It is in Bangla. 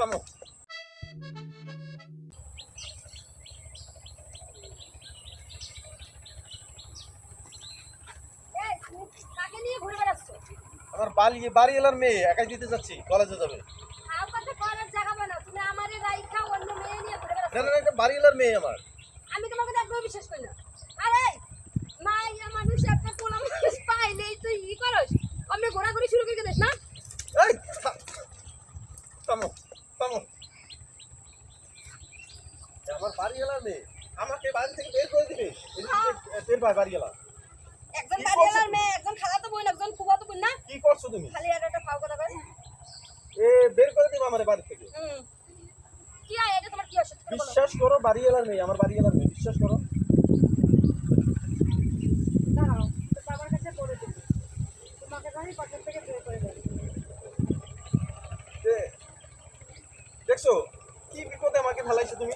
চমক আমার বাড়ি বাড়ি এলার মেয়ে একাই দিতে যাচ্ছি কলেজে যাবে। বাড়ি এলার মেয়ে আমার। আমি তোমাকে দেখব বিশ্বাস করি না। আরে মাইয়া মানুষ একটা পোলা মানুষ পাইলেই তুই ই করস। আমি ঘোরাঘুরি শুরু করে দেখ না? এই আমার বাড়ি এলার মেয়ে আমাকে বাড়ি থেকে বের করে দিবে। বের ভাই বাড়ি এলা। একজন বাড়িওয়ালার করছ? মেয়ে একজন খালাতো বোন একজন ফুফাতো বোন না? কি করছ তুমি? খালি আর একটা পাও কথা কয়। এ বের করে দিবে আমার বাড়ি থেকে। কি আয় এটা তোমার কি অসুখ বিশ্বাস করো বাড়ি এলার মেয়ে আমার বাড়ি এলার মেয়ে বিশ্বাস করো। দাঁড়াও বাবার কাছে বলে দিবি তোমাকে জানি পকেট থেকে বের করে দেবে। দেখছ কি বিপদে আমাকে ফেলাইছো তুমি?